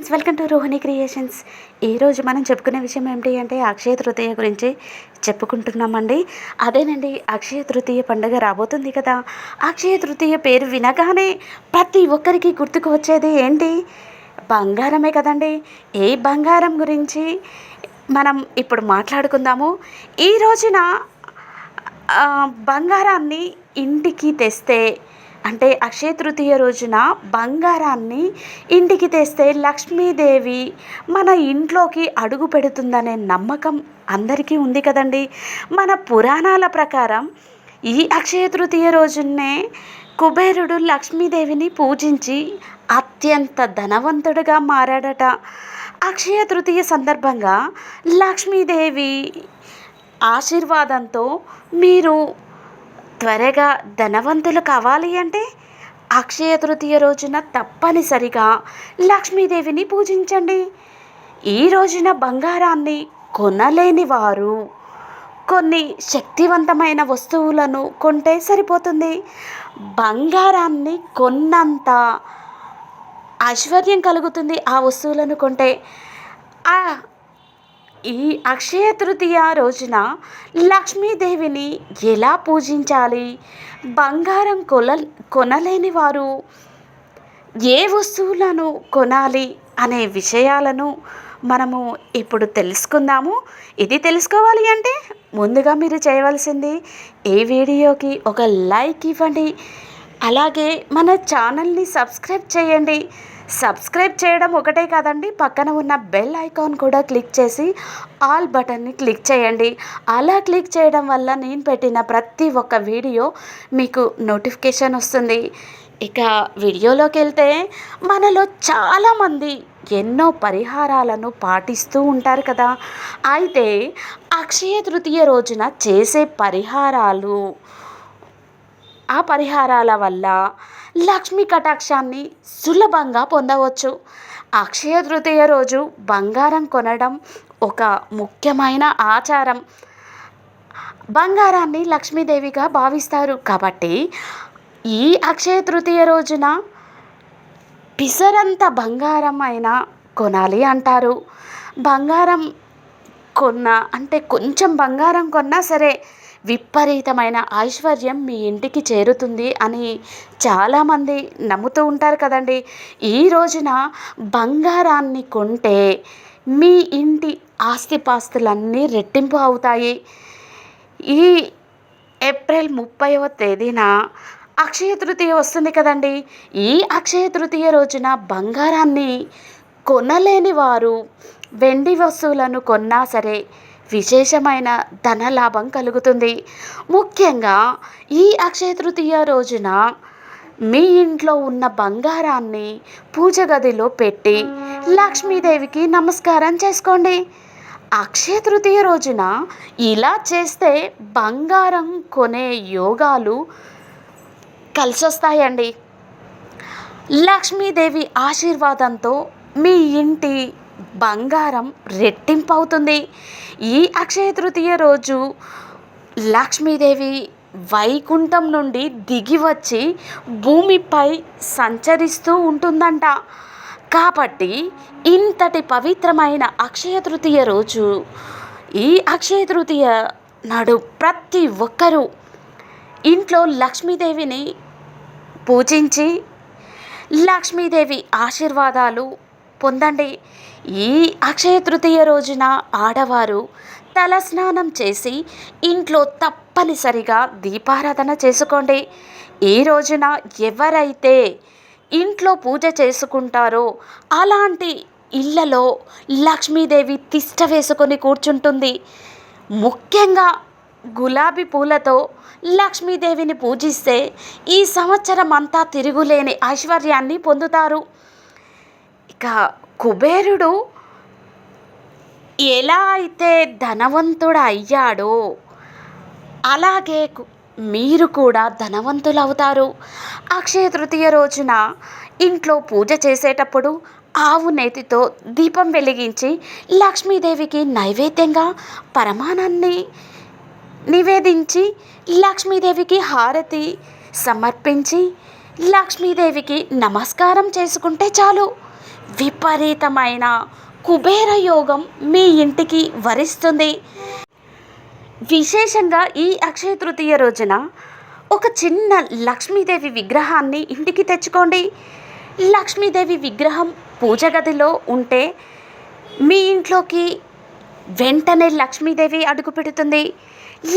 Friends welcome to Rohini creations. ఈరోజు మనం చెప్పుకునే విషయం ఏమిటి అంటే అక్షయ తృతీయ గురించి చెప్పుకుంటున్నామండి. అదేనండి అక్షయ తృతీయ పండుగ రాబోతుంది కదా. అక్షయ తృతీయ పేరు వినగానే ప్రతి ఒక్కరికి గుర్తుకు వచ్చేది ఏంటి? బంగారమే కదండి. ఏ బంగారం గురించి మనం ఇప్పుడు మాట్లాడుకుందాము. ఈ రోజున బంగారాన్ని ఇంటికి తెస్తే అంటే అక్షయ తృతీయ రోజున బంగారాన్ని ఇంటికి తెస్తే లక్ష్మీదేవి మన ఇంట్లోకి అడుగు పెడుతుందనే నమ్మకం అందరికీ ఉంది కదండి. మన పురాణాల ప్రకారం ఈ అక్షయ తృతీయ రోజునే కుబేరుడు లక్ష్మీదేవిని పూజించి అత్యంత ధనవంతుడుగా మారాడట. అక్షయ తృతీయ సందర్భంగా లక్ష్మీదేవి ఆశీర్వాదంతో మీరు త్వరగా ధనవంతులు కావాలి అంటే అక్షయ తృతీయ రోజున తప్పనిసరిగా లక్ష్మీదేవిని పూజించండి. ఈ రోజున బంగారాన్ని కొనలేని వారు కొన్ని శక్తివంతమైన వస్తువులను కొంటే సరిపోతుంది. బంగారాన్ని కొన్నంత ఐశ్వర్యం కలుగుతుంది ఆ వస్తువులను కొంటే. ఆ ఈ అక్షయ తృతీయ రోజున లక్ష్మీదేవిని ఎలా పూజించాలి? బంగారం కొల కొనలేని వారు ఏ వస్తువులను కొనాలి అనే విషయాలను మనము ఇప్పుడు తెలుసుకుందాము. ఇది తెలుసుకోవాలి అంటే ముందుగా మీరు చేయవలసింది ఈ వీడియోకి ఒక లైక్ ఇవ్వండి. అలాగే మన ఛానల్ని సబ్స్క్రైబ్ చేయండి. సబ్స్క్రైబ్ చేయడం ఒకటే కాదండి పక్కన ఉన్న బెల్ ఐకాన్ కూడా క్లిక్ చేసి ఆల్ బటన్ని క్లిక్ చేయండి. అలా క్లిక్ చేయడం వల్ల నేను పెట్టిన ప్రతి ఒక్క వీడియో మీకు నోటిఫికేషన్ వస్తుంది. ఇక వీడియోలోకి వెళ్తే మనలో చాలామంది ఎన్నో పరిహారాలను పాటిస్తూ ఉంటారు కదా. అయితే అక్షయ తృతీయ రోజున చేసే పరిహారాలు ఆ పరిహారాల వల్ల లక్ష్మీ కటాక్షాన్ని సులభంగా పొందవచ్చు. అక్షయ తృతీయ రోజు బంగారం కొనడం ఒక ముఖ్యమైన ఆచారం. బంగారాన్ని లక్ష్మీదేవిగా భావిస్తారు కాబట్టి ఈ అక్షయ తృతీయ రోజున పిసరంత బంగారం అయినా కొనాలి అంటారు. బంగారం కొన్న అంటే కొంచెం బంగారం కొన్నా సరే విపరీతమైన ఐశ్వర్యం మీ ఇంటికి చేరుతుంది అని చాలామంది నమ్ముతూ ఉంటారు కదండి. ఈ రోజున బంగారాన్ని కొంటే మీ ఇంటి ఆస్తిపాస్తులన్నీ రెట్టింపు అవుతాయి. ఈ ఏప్రిల్ ముప్పైవ తేదీన అక్షయ తృతీయ వస్తుంది కదండి. ఈ అక్షయ తృతీయ రోజున బంగారాన్ని కొనలేని వారు వెండి వస్తువులను కొన్నా సరే విశేషమైన ధనలాభం కలుగుతుంది. ముఖ్యంగా ఈ అక్షయ తృతీయ రోజున మీ ఇంట్లో ఉన్న బంగారాన్ని పూజ గదిలో పెట్టి లక్ష్మీదేవికి నమస్కారం చేసుకోండి. అక్షయ తృతీయ రోజున ఇలా చేస్తే బంగారం కొనే యోగాలు కలిసొస్తాయండి. లక్ష్మీదేవి ఆశీర్వాదంతో మీ ఇంటి బంగారం రెట్టింపు అవుతుంది ఈ అక్షయ తృతీయ రోజు లక్ష్మీదేవి వైకుంఠం నుండి దిగి వచ్చి భూమిపై సంచరిస్తూ ఉంటుందంట. కాబట్టి ఇంతటి పవిత్రమైన అక్షయ తృతీయ రోజు ఈ అక్షయ తృతీయ నాడు ప్రతి ఒక్కరూ ఇంట్లో లక్ష్మీదేవిని పూజించి లక్ష్మీదేవి ఆశీర్వాదాలు పొందండి. ఈ అక్షయ తృతీయ రోజున ఆడవారు తలస్నానం చేసి ఇంట్లో తప్పనిసరిగా దీపారాధన చేసుకోండి. ఈ రోజున ఎవరైతే ఇంట్లో పూజ చేసుకుంటారో అలాంటి ఇళ్ళలో లక్ష్మీదేవి తిష్ట వేసుకొని కూర్చుంటుంది. ముఖ్యంగా గులాబీ పూలతో లక్ష్మీదేవిని పూజిస్తే ఈ సంవత్సరం అంతా తిరుగులేని ఐశ్వర్యాన్ని పొందుతారు. ఇంకా కుబేరుడు ఎలా అయితే ధనవంతుడు అయ్యాడో అలాగే మీరు కూడా ధనవంతులు అవుతారు అక్షయ తృతీయ రోజున ఇంట్లో పూజ చేసేటప్పుడు ఆవు నేతితో దీపం వెలిగించి లక్ష్మీదేవికి నైవేద్యంగా పరమానాన్ని నివేదించి లక్ష్మీదేవికి హారతి సమర్పించి లక్ష్మీదేవికి నమస్కారం చేసుకుంటే చాలు. విపరీతమైన కుబేర యోగం మీ ఇంటికి వరిస్తుంది. విశేషంగా ఈ అక్షయ తృతీయ రోజున ఒక చిన్న లక్ష్మీదేవి విగ్రహాన్ని ఇంటికి తెచ్చుకోండి. లక్ష్మీదేవి విగ్రహం పూజ గదిలో ఉంటే మీ ఇంట్లోకి వెంటనే లక్ష్మీదేవి అడుగు పెడుతుంది.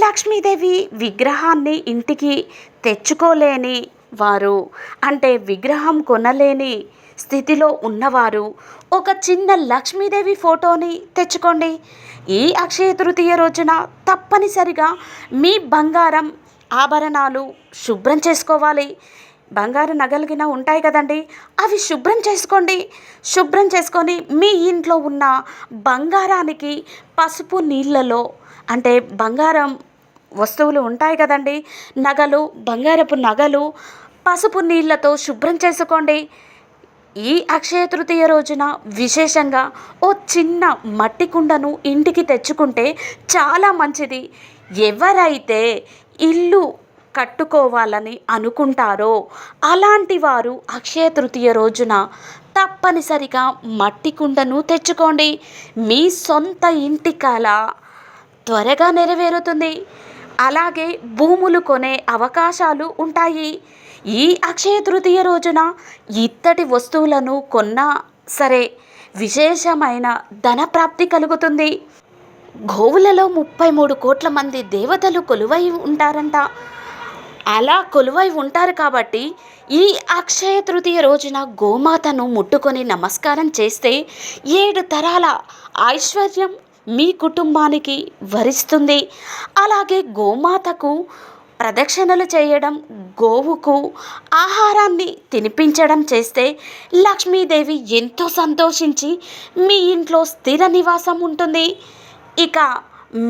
లక్ష్మీదేవి విగ్రహాన్ని ఇంటికి తెచ్చుకోలేని వారు అంటే విగ్రహం కొనలేని స్థితిలో ఉన్నవారు ఒక చిన్న లక్ష్మీదేవి ఫోటోని తెచ్చుకోండి. ఈ అక్షయ తృతీయ రోజున తప్పనిసరిగా మీ బంగారం ఆభరణాలు శుభ్రం చేసుకోవాలి. బంగారు నగలిగిన ఉంటాయి కదండి అవి శుభ్రం చేసుకోండి. శుభ్రం చేసుకొని మీ ఇంట్లో ఉన్న బంగారానికి పసుపు నీళ్ళలో అంటే బంగారం వస్తువులు ఉంటాయి కదండి నగలు బంగారపు నగలు పసుపు నీళ్ళతో శుభ్రం చేసుకోండి. ఈ అక్షయ తృతీయ రోజున విశేషంగా ఓ చిన్న మట్టి కుండను ఇంటికి తెచ్చుకుంటే చాలా మంచిది. ఎవరైతే ఇల్లు కట్టుకోవాలని అనుకుంటారో అలాంటి వారు అక్షయ తృతీయ రోజున తప్పనిసరిగా మట్టి కుండను తెచ్చుకోండి. మీ సొంత ఇంటి కళ త్వరగా నెరవేరుతుంది. అలాగే భూములు కొనే అవకాశాలు ఉంటాయి. ఈ అక్షయ తృతీయ రోజున ఇత్తటి వస్తువులను కొన్నా సరే విశేషమైన ధనప్రాప్తి కలుగుతుంది. గోవులలో ముప్పై మూడు కోట్ల మంది దేవతలు కొలువై ఉంటారంట. అలా కొలువై ఉంటారు కాబట్టి ఈ అక్షయ తృతీయ రోజున గోమాతను ముట్టుకొని నమస్కారం చేస్తే ఏడు తరాల ఐశ్వర్యం మీ కుటుంబానికి వరిస్తుంది. అలాగే గోమాతకు ప్రదక్షిణలు చేయడం గోవుకు ఆహారాన్ని తినిపించడం చేస్తే లక్ష్మీదేవి ఎంతో సంతోషించి మీ ఇంట్లో స్థిర నివాసం ఉంటుంది. ఇక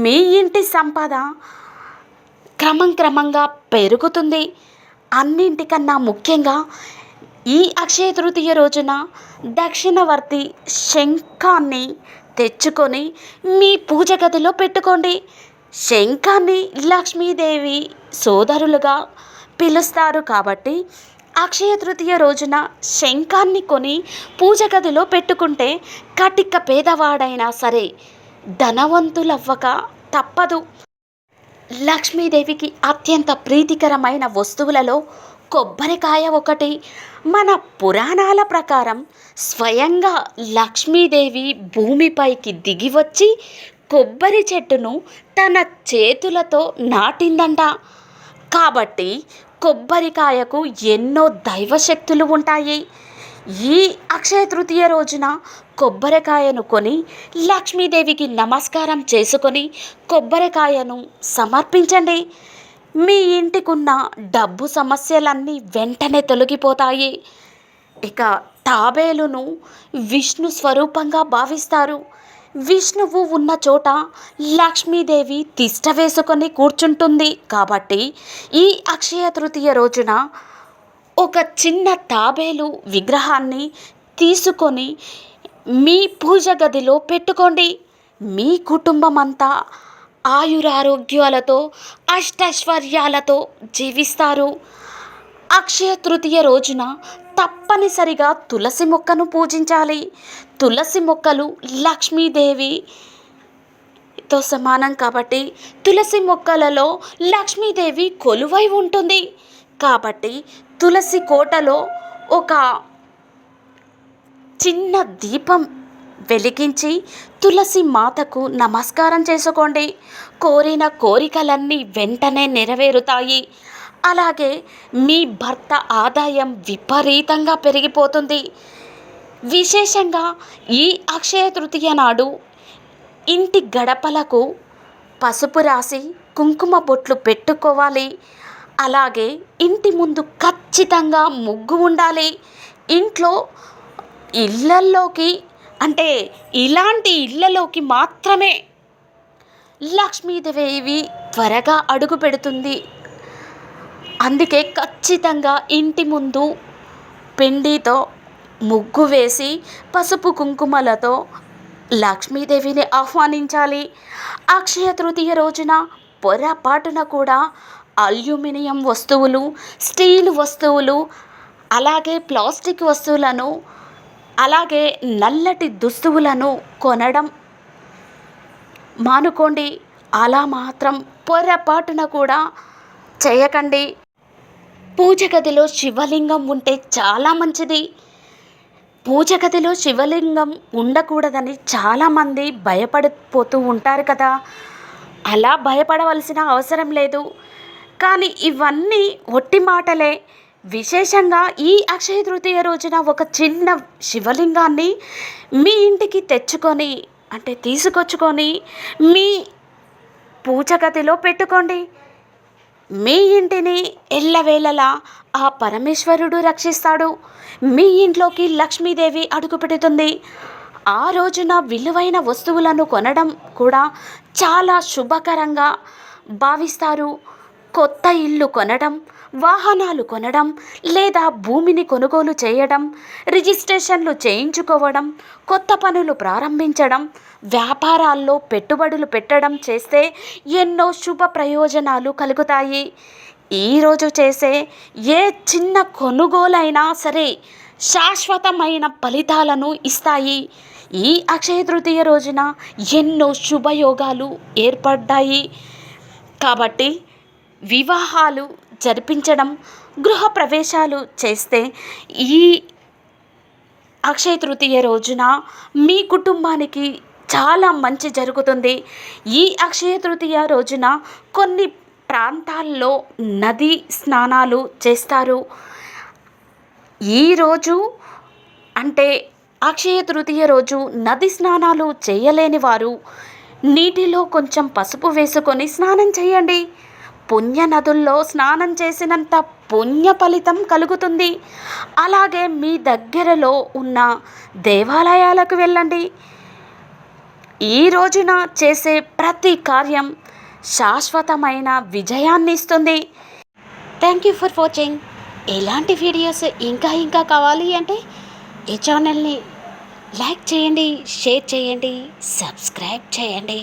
మీ ఇంటి సంపద క్రమం క్రమంగా పెరుగుతుంది. అన్నింటికన్నా ముఖ్యంగా ఈ అక్షయ తృతీయ రోజున దక్షిణవర్తి శంఖాన్ని తెచ్చుకొని మీ పూజ గదిలో పెట్టుకోండి. శంఖాన్ని లక్ష్మీదేవి సోదరులుగా పిలుస్తారు కాబట్టి అక్షయ తృతీయ రోజున శంఖాన్ని కొని పూజ గదిలో పెట్టుకుంటే కటిక పేదవాడైనా సరే ధనవంతులవ్వక తప్పదు. లక్ష్మీదేవికి అత్యంత ప్రీతికరమైన వస్తువులలో కొబ్బరికాయ ఒకటి. మన పురాణాల ప్రకారం స్వయంగా లక్ష్మీదేవి భూమిపైకి దిగి వచ్చి కొబ్బరి చెట్టును తన చేతులతో నాటిందంట. కాబట్టి కొబ్బరికాయకు ఎన్నో దైవశక్తులు ఉంటాయి. ఈ అక్షయ తృతీయ రోజున కొబ్బరికాయను కొని లక్ష్మీదేవికి నమస్కారం చేసుకొని కొబ్బరికాయను సమర్పించండి. మీ ఇంటికున్న డబ్బు సమస్యలన్నీ వెంటనే తొలగిపోతాయి. ఇక తాబేలును విష్ణు స్వరూపంగా భావిస్తారు. విష్ణువు ఉన్న చోట లక్ష్మీదేవి తిష్ట వేసుకొని కూర్చుంటుంది. కాబట్టి ఈ అక్షయ తృతీయ రోజున ఒక చిన్న తాబేలు విగ్రహాన్ని తీసుకొని మీ పూజ గదిలో పెట్టుకోండి. మీ కుటుంబం అంతా ఆయురారోగ్యాలతో అష్టైశ్వర్యాలతో జీవిస్తారు. అక్షయ తృతీయ రోజున తప్పనిసరిగా తులసి మొక్కను పూజించాలి. తులసి మొక్కలు లక్ష్మీదేవితో సమానం కాబట్టి తులసి మొక్కలలో లక్ష్మీదేవి కొలువై ఉంటుంది. కాబట్టి తులసి కోటలో ఒక చిన్న దీపం వెలిగించి తులసి మాతకు నమస్కారం చేసుకోండి. కోరిన కోరికలన్నీ వెంటనే నెరవేరుతాయి. అలాగే మీ భర్త ఆదాయం విపరీతంగా పెరిగిపోతుంది. విశేషంగా ఈ అక్షయ తృతీయ నాడు ఇంటి గడపలకు పసుపు రాసి కుంకుమ బొట్లు పెట్టుకోవాలి. అలాగే ఇంటి ముందు ఖచ్చితంగా ముగ్గు ఉండాలి. ఇంట్లో ఇళ్ళల్లోకి అంటే ఇలాంటి ఇళ్ళలోకి మాత్రమే లక్ష్మీదేవి త్వరగా అడుగు పెడుతుంది. అందుకే ఖచ్చితంగా ఇంటి ముందు పిండితో ముగ్గు వేసి పసుపు కుంకుమలతో లక్ష్మీదేవిని ఆహ్వానించాలి. అక్షయ తృతీయ రోజున పొరపాటున కూడా అల్యూమినియం వస్తువులు స్టీల్ వస్తువులు అలాగే ప్లాస్టిక్ వస్తువులను అలాగే నల్లటి దుస్తువులను కొనడం మానుకోండి. అలా మాత్రం పొరపాటున కూడా చేయకండి. పూజ గదిలో శివలింగం ఉంటే చాలా మంచిది. పూజ గదిలో శివలింగం ఉండకూడదని చాలామంది భయపడిపోతూ ఉంటారు కదా. అలా భయపడవలసిన అవసరం లేదు. కానీ ఇవన్నీ ఒట్టి మాటలే. విశేషంగా ఈ అక్షయ తృతీయ రోజున ఒక చిన్న శివలింగాన్ని మీ ఇంటికి తెచ్చుకొని అంటే తీసుకొచ్చుకొని మీ పూజ గదిలో పెట్టుకోండి. మీ ఇంటిని ఎల్లవేళలా ఆ పరమేశ్వరుడు రక్షిస్తాడు. మీ ఇంట్లోకి లక్ష్మీదేవి అడుగుపెడుతుంది ఆ రోజున విలువైన వస్తువులను కొనడం కూడా చాలా శుభకరంగా భావిస్తారు. కొత్త ఇల్లు కొనడం వాహనాలు కొనడం లేదా భూమిని కొనుగోలు చేయడం రిజిస్ట్రేషన్లు చేయించుకోవడం కొత్త పనులు ప్రారంభించడం వ్యాపారాల్లో పెట్టుబడులు పెట్టడం చేస్తే ఎన్నో శుభ ప్రయోజనాలు కలుగుతాయి. ఈరోజు చేసే ఏ చిన్న కొనుగోలైనా సరే శాశ్వతమైన ఫలితాలను ఇస్తాయి. ఈ అక్షయ తృతీయ రోజున ఎన్నో శుభయోగాలు ఏర్పడ్డాయి. కాబట్టి వివాహాలు జరిపించడం గృహ ప్రవేశాలు చేస్తే ఈ అక్షయ తృతీయ రోజున మీ కుటుంబానికి చాలా మంచి జరుగుతుంది. ఈ అక్షయ తృతీయ రోజున కొన్ని ప్రాంతాల్లో నది స్నానాలు చేస్తారు. ఈరోజు అంటే అక్షయ తృతీయ రోజు నది స్నానాలు చేయలేని వారు నీటిలో కొంచెం పసుపు వేసుకొని స్నానం చేయండి. పుణ్య నదుల్లో స్నానం చేసినంత పుణ్య ఫలితం కలుగుతుంది. అలాగే మీ దగ్గరలో ఉన్న దేవాలయాలకు వెళ్ళండి. ఈ రోజున చేసే ప్రతి కార్యం శాశ్వతమైన విజయాన్ని ఇస్తుంది. థ్యాంక్ యూ ఫర్ వాచింగ్ ఎలాంటి వీడియోస్ ఇంకా ఇంకా కావాలి అంటే ఈ ఛానల్ని లైక్ చేయండి షేర్ చేయండి సబ్స్క్రైబ్ చేయండి.